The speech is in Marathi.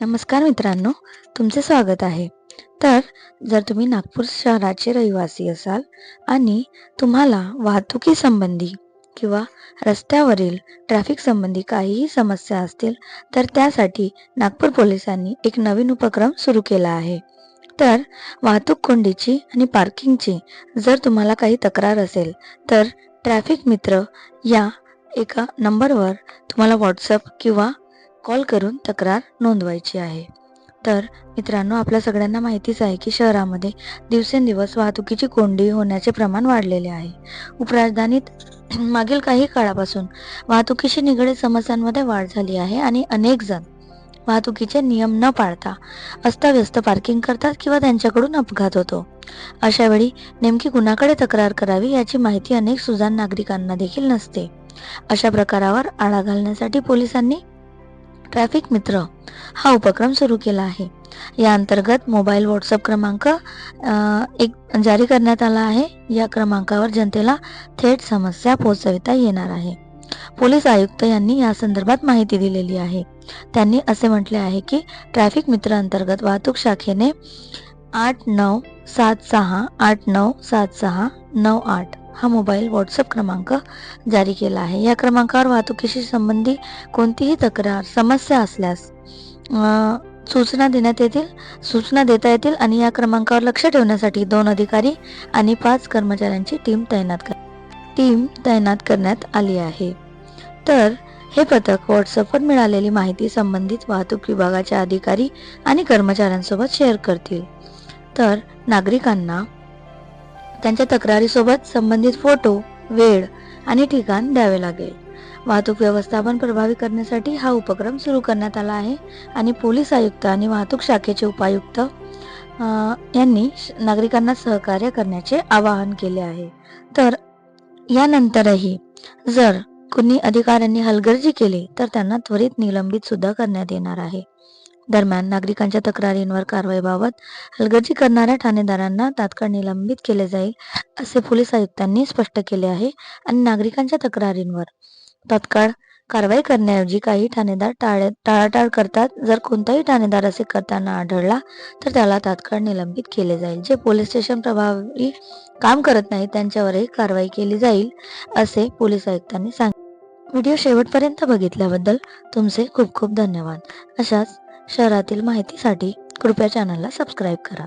नमस्कार मित्रांनो तुमचे स्वागत आहे. तर जर तुम्ही नागपूर शहराचे रहिवासी असाल आणि तुम्हाला वाहतुकीसंबंधी किंवा रस्त्यावरील ट्रॅफिक संबंधी काहीही समस्या असतील तर त्यासाठी नागपूर पोलिसांनी एक नवीन उपक्रम सुरू केला आहे. तर वाहतूक कोंडीची आणि पार्किंगची जर तुम्हाला काही तक्रार असेल तर ट्रॅफिक मित्र या एका नंबरवर तुम्हाला व्हॉट्सअप किंवा कॉल करून तक्रार नोंदवायची आहे. तर मित्रांनो आपल्या सगळ्यांना माहितीच आहे की शहरामध्ये दिवसेंदिवस वाहतुकीची कोंडी होण्याचे प्रमाण वाढलेले आहे. उपराजधानीत मागील काही काळापासून वाहतुकीशी निगडीत समस्यांमध्ये वाढ झाली आहे आणि अनेक जण वाहतुकीचे नियम न पाळता अस्ताव्यस्त पार्किंग करतात किंवा त्यांच्याकडून अपघात होतो. अशा वेळी नेमकी कुणाकडे तक्रार करावी याची माहिती अनेक सुजाण नागरिकांना देखील नसते. अशा प्रकारावर आळा घालण्यासाठी पोलिसांनी ट्रॅफिक मित्र हा उपक्रम सुरू केला आहे. या अंतर्गत मोबाईल व्हॉट्सअप क्रमांक एक जारी करण्यात आला आहे. या क्रमांकावर जनतेला थेट समस्या पोहोचविता येणार आहे. पोलीस आयुक्त यांनी या संदर्भात माहिती दिलेली आहे. त्यांनी असे म्हटले आहे की ट्रॅफिक मित्र अंतर्गत वाहतूक शाखेने आठ नऊ सात सहा आठ नऊ सात सहा नऊ आठ हा मोबाईल व्हॉट्सअप क्रमांक जारी केला आहे. या क्रमांकावर वाहतुकीशी संबंधी कोणतीही तक्रार समस्या असल्यास सूचना देण्यात येतील सूचना देता येतील आणि या क्रमांकावर लक्ष ठेवण्यासाठी दोन अधिकारी आणि पाच कर्मचाऱ्यांची टीम तैनात कर टीम तैनात करण्यात आली आहे. तर हे पथक व्हॉट्सअपवर मिळालेली माहिती संबंधित वाहतूक विभागाच्या अधिकारी आणि कर्मचाऱ्यांसोबत शेअर करतील. तर नागरिकांना त्यांच्या तक्रारीसोबत संबंधित फोटो वेळ आणि ठिकाण द्यावे लागेल. वाहतूक व्यवस्थापन प्रभावी करण्यासाठी हा उपक्रम सुरू करण्यात आला आहे आणि पोलीस आयुक्त आणि वाहतूक शाखेचे उपायुक्त यांनी नागरिकांना सहकार्य करण्याचे आवाहन केले आहे. तर यानंतरही जर कुणी अधिकाऱ्यांनी हलगर्जी केली तर त्यांना त्वरित निलंबित सुद्धा करण्यात येणार आहे. दरम्यान नागरिकांच्या तक्रारींवर कारवाईबाबत हलगर्जी करणाऱ्या ठाणेदारांना तात्काळ निलंबित केले जाईल असे पोलीस आयुक्तांनी स्पष्ट केले आहे आणि नागरिकांच्या तक्रारींवर. तात्काळ कारवाई करण्याऐवजी काही ठाणेदार टाळ टाळाटाळ करतात. जर कोणताही ठाणेदार असे करताना आढळला तर त्याला तात्काळ निलंबित केले जाईल. जे पोलीस स्टेशन प्रभावी काम करत नाही त्यांच्यावरही कारवाई केली जाईल असे पोलीस आयुक्तांनी सांगितले. व्हिडिओ शेवटपर्यंत बघितल्याबद्दल तुमचे खूप खूप धन्यवाद. अशाच शहरातील माहितीसाठी कृपया चॅनलला सबस्क्राईब करा.